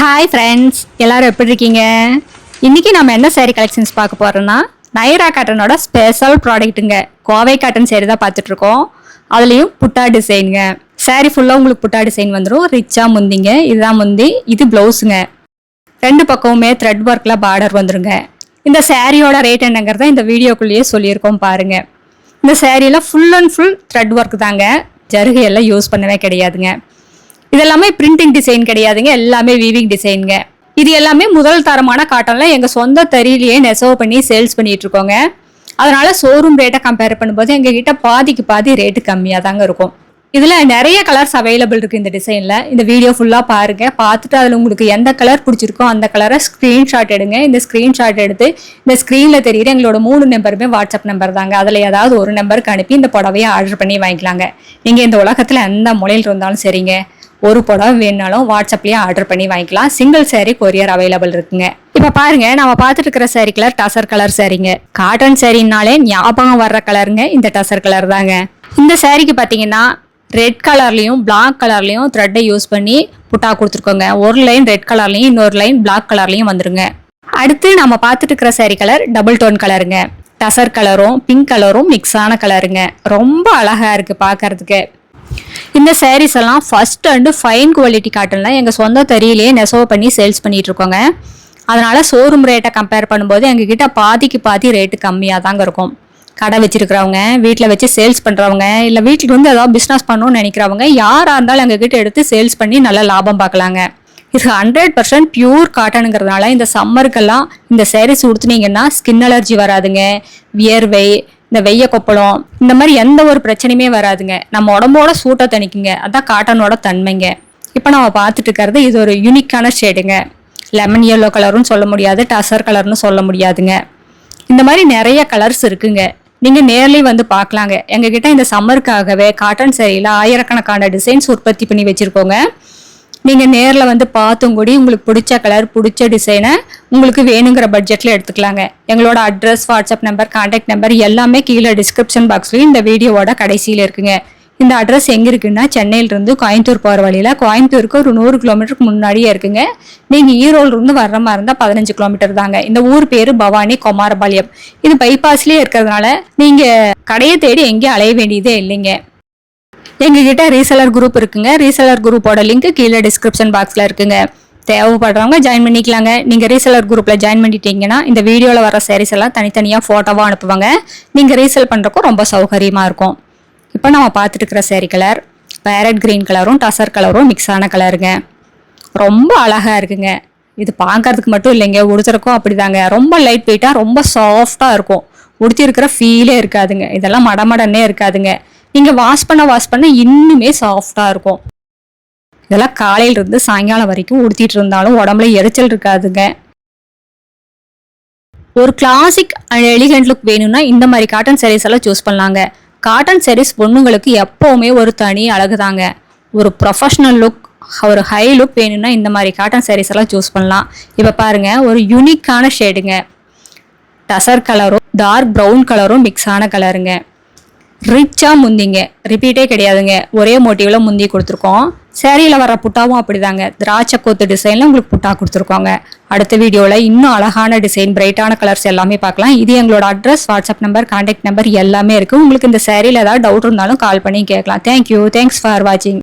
Hi friends எல்லாரும் எப்படி இருக்கீங்க? இன்றைக்கி நம்ம என்ன சேரீ கலெக்ஷன்ஸ் பார்க்க போகிறோன்னா நைரா காட்டனோட ஸ்பெஷல் ப்ராடக்ட்டுங்க கோவை காட்டன் சேரீ தான் பார்த்துட்ருக்கோம். அதுலேயும் புட்டா டிசைனுங்க சேரீ ஃபுல்லாக உங்களுக்கு புட்டா டிசைன் வந்துடும் ரிச்சாக முந்திங்க. இதுதான் முந்தி. இது ப்ளவுஸுங்க ரெண்டு பக்கமுமே த்ரெட் ஒர்க்கில் பார்டர் வந்துருங்க. இந்த சேரீயோட ரேட் என்னங்கிறத இந்த வீடியோக்குள்ளேயே சொல்லியிருக்கோம் பாருங்கள் இந்த சேரீயெல்லாம் full and full thread work தாங்க. ஜருகையெல்லாம் யூஸ் பண்ணவே கிடையாதுங்க. இதெல்லாமே பிரிண்டிங் டிசைன் கிடையாதுங்க. எல்லாமே வீவிங் டிசைனுங்க இது எல்லாமே முதல் தரமான காட்டன்ல எங்க சொந்த தறியிலேயே நெசவு பண்ணி சேல்ஸ் பண்ணிட்டு இருக்கோங்க. அதனால ஷோரூம் ரேட்டை கம்பேர் பண்ணும்போது எங்க கிட்ட பாதிக்கு பாதி ரேட்டு கம்மியாக தாங்க இருக்கும். இதுல நிறைய கலர்ஸ் அவைலபிள் இருக்கு இந்த டிசைன்ல இந்த வீடியோ ஃபுல்லா பாருங்க. பார்த்துட்டு அதுல உங்களுக்கு எந்த கலர் பிடிச்சிருக்கோ அந்த கலரை ஸ்கிரீன்ஷாட் எடுங்க. இந்த ஸ்கிரீன்ஷாட் எடுத்து இந்த ஸ்க்ரீனில் தெரியுற எங்களோட மூணு நம்பருமே வாட்ஸ்அப் நம்பர் தாங்க. அதுல ஏதாவது ஒரு நம்பருக்கு அனுப்பி இந்த புடவையை ஆர்டர் பண்ணி வாங்கிக்கலாங்க. நீங்க இந்த உலகத்துல எந்த மொழியில் இருந்தாலும் சரிங்க. ஒரு புடவை வேணுனாலும் வாட்ஸ்அப்லேயே ஆர்டர் பண்ணி வாங்கிக்கலாம். சிங்கிள் சேரீ கொரியர் அவைலபிள் இருக்குங்க. இப்போ பாருங்க நம்ம பார்த்துட்டு இருக்கிற saree கலர் டசர் கலர் சேரீங்க காட்டன் சாரினாலே ஞாபகம் வர்ற கலருங்க இந்த டசர் கலர் தாங்க. இந்த சாரிக்கு பார்த்தீங்கன்னா ரெட் கலர்லையும் பிளாக் கலர்லையும் த்ரெட்டை யூஸ் பண்ணி புட்டா கொடுத்துருக்கோங்க. ஒரு லைன் ரெட் கலர்லையும் இன்னொரு லைன் பிளாக் கலர்லையும் வந்துருங்க. அடுத்து நம்ம பார்த்துட்டு இருக்கிற saree கலர் டபுள் டோன் கலருங்க டசர் கலரும் பிங்க் கலரும் மிக்ஸான கலருங்க ரொம்ப அழகா இருக்கு பார்க்கறதுக்கு இந்த சாரீஸ் எல்லாம் ஃபர்ஸ்ட் அண்டு ஃபைன் குவாலிட்டி காட்டன்ல எங்கள் சொந்த தறியிலேயே நெசவு பண்ணி சேல்ஸ் பண்ணிட்டு இருக்கோங்க அதனால ஷோரூம் ரேட்டை கம்பேர் பண்ணும்போது எங்ககிட்ட பாதிக்கு பாதி ரேட்டு கம்மியாக தாங்க இருக்கும். கடை வச்சிருக்கிறவங்க வீட்டில் வச்சு சேல்ஸ் பண்ணுறவங்க இல்லை வீட்டில் வந்து ஏதாவது பிஸ்னஸ் பண்ணணும்னு நினைக்கிறவங்க யாராக இருந்தாலும் எங்ககிட்ட எடுத்து சேல்ஸ் பண்ணி நல்லா லாபம் பார்க்கலாங்க. இது ஹண்ட்ரட் பர்சன்ட் பியூர் காட்டனுங்கிறதுனால இந்த சம்மருக்கெல்லாம் இந்த sarees உடுத்துனீங்கன்னா ஸ்கின் அலர்ஜி வராதுங்க. வியர்வை இந்த வெய்ய கொப்பளம் இந்த மாதிரி எந்த ஒரு பிரச்சனையுமே வராதுங்க. நம்ம உடம்போட சூட்டை தணிக்குங்க. அதான் காட்டனோட தன்மைங்க. இப்போ நம்ம பார்த்துட்டு இருக்கிறது இது ஒரு யூனிக்கான ஷேடுங்க லெமன் எல்லோ கலரும் சொல்ல முடியாது. டசர் கலர்னு சொல்ல முடியாதுங்க. இந்த மாதிரி நிறைய கலர்ஸ் இருக்குங்க. நீங்கள் நேர்லேயும் வந்து பார்க்கலாங்க. எங்ககிட்ட இந்த சம்மருக்காகவே காட்டன் சரியில் ஆயிரக்கணக்கான டிசைன்ஸ் உற்பத்தி பண்ணி வச்சுருக்கோங்க. நீங்கள் நேரில் வந்து பார்த்தும் கூடி உங்களுக்கு பிடிச்ச கலர் பிடிச்ச டிசைனை உங்களுக்கு வேணுங்கிற பட்ஜெட்டில் எடுத்துக்கலாங்க. எங்களோட address WhatsApp number contact number எல்லாமே கீழே டிஸ்கிரிப்ஷன் பாக்ஸ்லையும் இந்த வீடியோவோட கடைசியில் இருக்குங்க. இந்த அட்ரஸ் எங்கே இருக்குன்னா சென்னையிலிருந்து கோயம்புத்தூர் போகிற வழியில் கோயம்புத்தூருக்கு ஒரு நூறு கிலோமீட்டருக்கு முன்னாடியே இருக்குங்க. நீங்கள் ஈரோடுலேருந்து வர்ற மாதிரி இருந்தால் பதினஞ்சு கிலோமீட்டர் தாங்க. இந்த ஊர் பேர் பவானி குமாரபாளையம். இது பைபாஸ்லேயே இருக்கிறதுனால நீங்கள் கடையை தேடி எங்கேயும் அலைய வேண்டியதே இல்லைங்க. எங்ககிட்ட ரீசெலர் குரூப் இருக்குங்க. ரீசெலர் குரூப்போட லிங்க் கீழே டிஸ்கிரிப்ஷன் பாக்ஸில் இருக்குங்க. தேவைப்படுறவங்க ஜாயின் பண்ணிக்கலாங்க. நீங்கள் ரீசெலர் குரூப்பில் ஜாயின் பண்ணிட்டீங்கன்னா இந்த வீடியோவில் வர sarees எல்லாம் தனித்தனியாக ஃபோட்டோவாக அனுப்புவாங்க. நீங்கள் ரீசெல் பண்ணுறக்கும் ரொம்ப சௌகரியமாக இருக்கும். இப்போ நம்ம பார்த்துட்டு இருக்கிற சேரீ கலர் பேரட் கிரீன் கலரும் டசர் கலரும் மிக்ஸ் ஆன கலருங்க ரொம்ப அழகாக இருக்குங்க. இது பார்க்கறதுக்கு மட்டும் இல்லைங்க. உடுத்துறக்கும் அப்படிதாங்க. ரொம்ப லைட் வெயிட்டாக ரொம்ப சாஃப்டாக இருக்கும். உடுத்தி இருக்கிற ஃபீலே இருக்காதுங்க. இதெல்லாம் மடமடன்னே இருக்காதுங்க. நீங்கள் வாஷ் பண்ண வாஷ் பண்ண இன்னுமே சாஃப்டாக இருக்கும். இதெல்லாம் காலையிலிருந்து சாயங்காலம் வரைக்கும் உடுத்திட்டு இருந்தாலும் உடம்புல எரிச்சல் இருக்காதுங்க. ஒரு கிளாசிக் எலிகண்ட் லுக் வேணும்னா இந்த மாதிரி காட்டன் சாரீஸ் எல்லாம் சூஸ் பண்ணலாங்க. காட்டன் சாரீஸ் பொண்ணுங்களுக்கு எப்போவுமே ஒரு தனி அழகு தாங்க. ஒரு ப்ரொஃபஷ்னல் லுக் ஒரு ஹை லுக் வேணும்னா இந்த மாதிரி காட்டன் சாரீஸ் எல்லாம் சூஸ் பண்ணலாம். இப்போ பாருங்க ஒரு யூனிக்கான ஷேடுங்க டசர் கலரும் டார்க் ப்ரௌன் கலரும் மிக்ஸான கலருங்க ரிச்சாக முந்திங்க. ரிப்பீட்டே கிடையாதுங்க. ஒரே மோட்டிவில் முந்தி கொடுத்துருக்கோம். சேரீயில் வர புட்டாவும் அப்படிதாங்க. திராட்சை கொத்து டிசைனில் உங்களுக்கு புட்டா கொடுத்துருக்கோங்க. அடுத்த வீடியோவில் இன்னும் அழகான டிசைன் பிரைட்டான கலர்ஸ் எல்லாமே பார்க்கலாம். இது எங்களோட address WhatsApp number contact number எல்லாமே இருக்குது உங்களுக்கு இந்த சேரீயில் ஏதாவது டவுட் இருந்தாலும் கால் பண்ணி கேட்கலாம். தேங்க்யூ தேங்க்ஸ் ஃபார் வாட்சிங்